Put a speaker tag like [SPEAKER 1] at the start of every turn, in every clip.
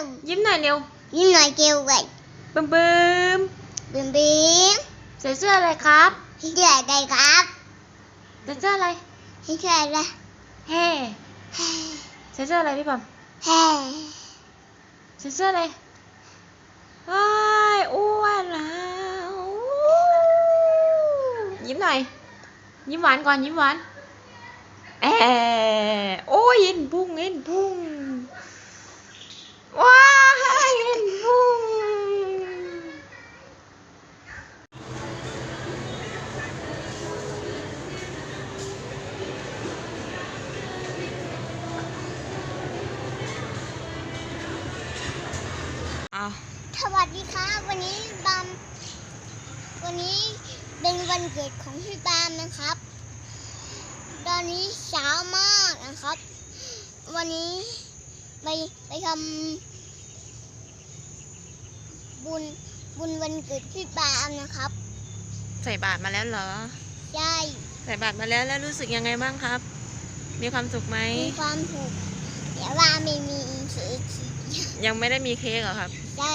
[SPEAKER 1] ว
[SPEAKER 2] ยิ้มหน่อยเร็ว
[SPEAKER 1] ยิ้มหน่อยเกลไว้
[SPEAKER 2] บึมบึม
[SPEAKER 1] บิมบิม
[SPEAKER 2] ใส่เสื้ออะไรครับ
[SPEAKER 1] พี่เชื่ออะไรครับ
[SPEAKER 2] ใส่เสื้ออะไร
[SPEAKER 1] พี่เชื่ออะไร
[SPEAKER 2] แฮ่ใส่เสื้ออะไรพี่ปอม
[SPEAKER 1] แฮ่
[SPEAKER 2] ใส่เสื้ออะไรว้ายอ้วนแล้วยิ้มหน่อย ยิ้มหวานก่อนยิ้มหวานแอะโอ้ยเห็นพุงเห็นพุง ว้าเห็นพุงเอา
[SPEAKER 1] สวัสดีครับ วันนี้บัมวันนี้เป็นวันเกิดของพี่บามนะครับ ตอนนี้เช้ามากนะครับ วันนี้ ไปไปทำบุญบุญวันเกิดพี่บามนะครับ
[SPEAKER 2] ใส่บาตรมาแล้วเหรอ
[SPEAKER 1] ใช่
[SPEAKER 2] ใส่บาตรมาแล้วแล้วรู้สึกยังไงบ้างครับ มีความสุขไหม
[SPEAKER 1] มีความถูกแต่ว่าไม่มีเค้ก
[SPEAKER 2] ยังไม่ได้มีเค้กเหรอครับ
[SPEAKER 1] ใช่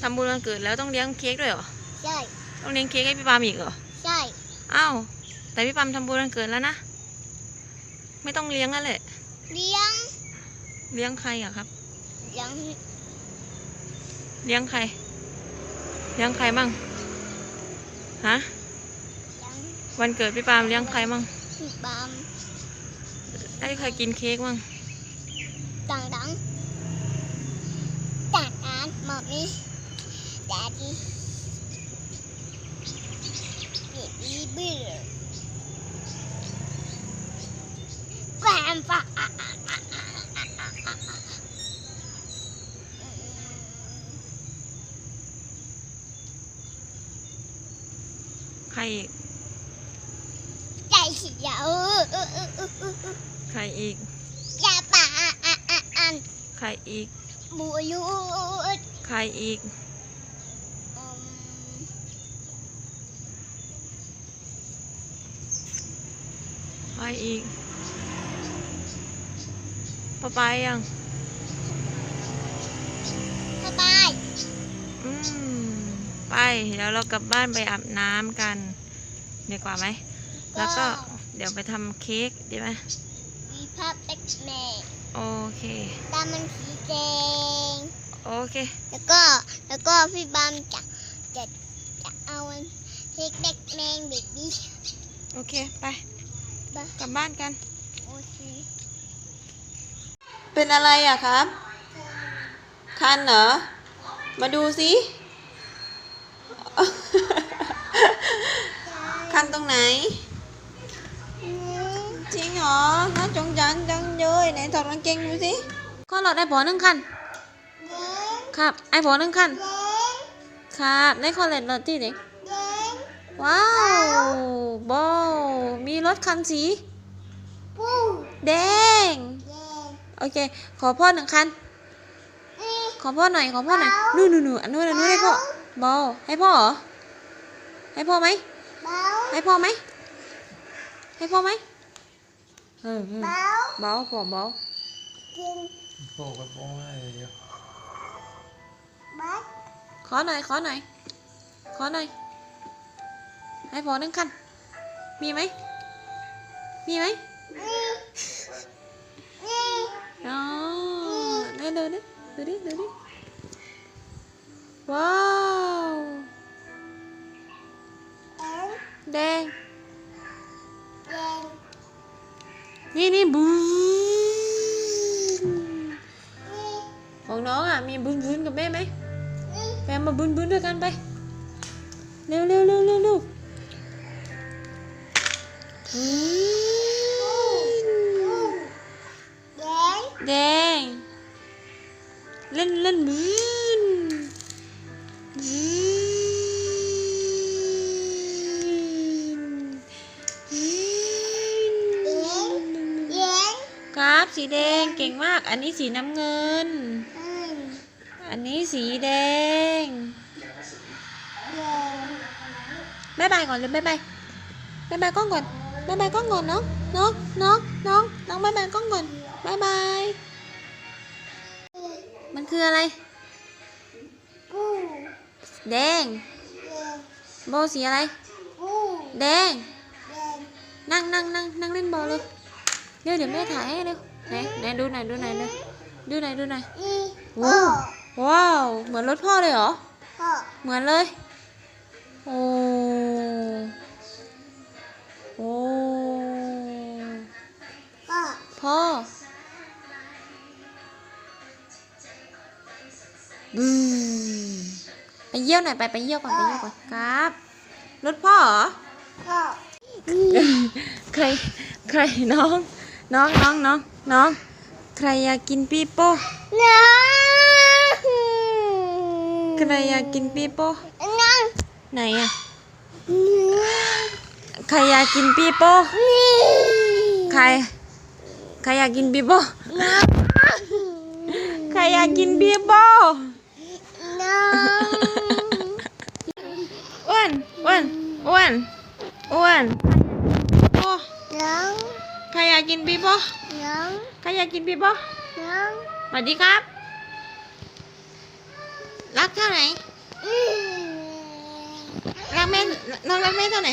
[SPEAKER 2] ทำบุญวันเกิดแล้วต้องเลี้ยงเค้กด้วยเหรอ
[SPEAKER 1] ใช่
[SPEAKER 2] ต้องเลี้ยงเค้กให้พี่ปามอีกเหรอ
[SPEAKER 1] ใช่
[SPEAKER 2] อ้าวแต่พี่ปามทำบุญวันเกิดแล้วนะ ไม่ต้องเลี้ยงแล้วแหละ
[SPEAKER 1] เลี้ยง
[SPEAKER 2] เลี้ยงใครอะครับ
[SPEAKER 1] เลี้ยง
[SPEAKER 2] เลี้ยงใคร เลี้ยงใครมั่งฮะ
[SPEAKER 1] เลี้ยง
[SPEAKER 2] วันเกิดพี่ปามเลี้ยงใครมั่ง
[SPEAKER 1] พี่บาม
[SPEAKER 2] ให้ใครกินเค้กมั่ง
[SPEAKER 1] ดังดังจากการมอมี่ดดดี้เบบี้เบื่อแกรมฟ้า
[SPEAKER 2] ใครอีก
[SPEAKER 1] ใจเสียว
[SPEAKER 2] ใครอีก
[SPEAKER 1] อย่าป่าอัน
[SPEAKER 2] ใครอีก
[SPEAKER 1] บูยูด
[SPEAKER 2] ใครอีกใครอีกปะไปายัง ไปเดี๋ยวเรากลับบ้านไปอาบน้ำกันดีกว่าไหม แล้วก็เดี๋ยวไปทำเค้กดีไหม
[SPEAKER 1] มีภาพเอ็กแม่
[SPEAKER 2] โอเค
[SPEAKER 1] ตามันสีแดง
[SPEAKER 2] โอเค
[SPEAKER 1] แล้วก็แล้วก็พี่บามจะจะจะเอาเค้กเด็กแมงเบบี้
[SPEAKER 2] โอเค ไป
[SPEAKER 1] บ้าก
[SPEAKER 2] ลับบ้านกัน
[SPEAKER 1] โอเค
[SPEAKER 2] เป็นอะไรอะครับ คันเหรอ มาดูสิ คันตรงไหน จริงเหรอน่าจงจังจังเลยไหนถอดกางเกงดูสิก็หลอดไอ้บอหนึ่งคัน ครับ ไอ้บอหนึ่งคัน ครับในคอลเลจรถที่ไหนว้าวบอมีรถคันสีแดง โอเค ขอพ่อหนึ่งคัน ขอพ่อหน่อย ขอพ่อหน่อย นู่นนู่นนู่นอันนู้นอันนู้นให้พ่อ บอให้พ่อเหรอ ให้พ่อไหม
[SPEAKER 1] เบา
[SPEAKER 2] ให้พ่อไหม ให้พ่อไหมเออเออ
[SPEAKER 1] เบา
[SPEAKER 2] เบาพ่อเบา
[SPEAKER 1] กิน
[SPEAKER 3] โปกกับโป้ให้เยอะ
[SPEAKER 1] บัส
[SPEAKER 2] ขอหน่อย ขอหน่อย ขอหน่อย ให้พ่อหนึ่งคัน มีไหม มีไหม
[SPEAKER 1] นี่นี่
[SPEAKER 2] อ๋อไหนดูดิ ดูดิ ดูดิ ว้าว
[SPEAKER 1] เอ็น
[SPEAKER 2] แดง
[SPEAKER 1] แดง
[SPEAKER 2] นี่นี่บูน
[SPEAKER 1] นี่
[SPEAKER 2] ของน้องอะมีบุนบุนกับ สีแดงเก่งมาก อันนี้สีน้ำเงิน
[SPEAKER 1] อั
[SPEAKER 2] นนี้สีแดง
[SPEAKER 1] แดง
[SPEAKER 2] บายบายก่อนเลยบายบายบายบายกล้องก่อนบายบายกล้องก่อนน้องน้องน้องน้องน้องบายบายกล้องก่อนบายบาย มัน
[SPEAKER 4] คืออะไร
[SPEAKER 1] ปู
[SPEAKER 4] แดง โบสีอะไรแดง
[SPEAKER 1] แดง
[SPEAKER 4] นั่งนั่งนั่งนั่งเล่นบอลเลยเร็วเดี๋ยวแม่ถ่ายให้เร็ว ไหนไหนดูหน่อยดูหน่อยเร็วดูหน่อยดูหน่อย
[SPEAKER 1] อี
[SPEAKER 4] โอ้ว้าวเหมือนรถพ่อเลยเหรอ
[SPEAKER 1] พ่อ
[SPEAKER 4] เหมือนเลยโอ้โอ้
[SPEAKER 1] พ่อ
[SPEAKER 4] พ่อบูไปเยี่ยวหน่อยไปไปเยี่ยวก่อนไปเยี่ยวก่อนครับ รถพ่อเหรอ
[SPEAKER 1] พ่อ
[SPEAKER 4] ใครใครน้อง น้องน้องน้องน้อง ใครอยากกินปีโป้
[SPEAKER 1] น้
[SPEAKER 4] ใครอยากกินปีโป้ำ
[SPEAKER 1] น้ำ
[SPEAKER 4] ไหนอะใครอยากกินปีโป้
[SPEAKER 1] นี่
[SPEAKER 4] ใคร ใครอยากกินปีโป้
[SPEAKER 1] น้
[SPEAKER 4] ใครอยากกินปีโป้ำ
[SPEAKER 1] น้
[SPEAKER 4] อ้วนอ้วนอ้วนอ้วนโอ้ำ
[SPEAKER 1] น้อง
[SPEAKER 4] ใครอยากกินปีโป้
[SPEAKER 1] น้อง
[SPEAKER 4] ใครอยากกินปีโป้
[SPEAKER 1] น้อง
[SPEAKER 4] สวัสดีครับ รักเท่าไหร่
[SPEAKER 1] อืม
[SPEAKER 4] รักแม่น้องรักแม่เท่าไหร่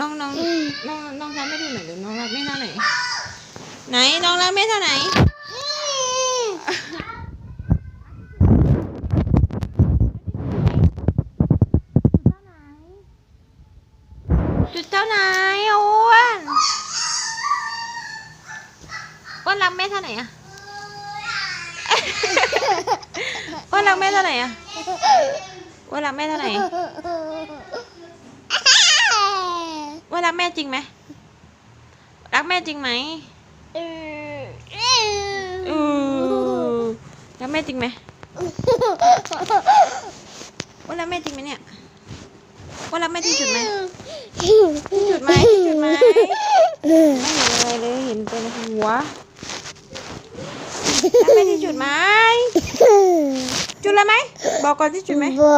[SPEAKER 4] น้องน้องน้องน้องทำให้ดูหน่อยเดี๋ยวน้องรักแม่เท่าไหร่ไหนน้องรักแม่เท่าไหร่ จุดเท่าไหนอ้วนอ้วนรัก แม่เท่าไหร่อะอ้วนรักแม่เท่าไหร่อะอ้วนรักแม่เท่าไหร่อ้วนรักแม่จริงไหมรักแม่จริงไหม
[SPEAKER 1] เออเอ
[SPEAKER 4] อือรักแม่จริงไหมอ้วนรักแม่จริงไหมเนี่ยอ้วนรักแม่ที่จุดไหมที่จุดไหมที่จุดไหมไม่เห็นอะไรเลยเห็นแต่ในหัว แล้วแม่ที่จุดไหมจุดแล้วไหมบอกก่อนที่จุดไหม
[SPEAKER 1] บ่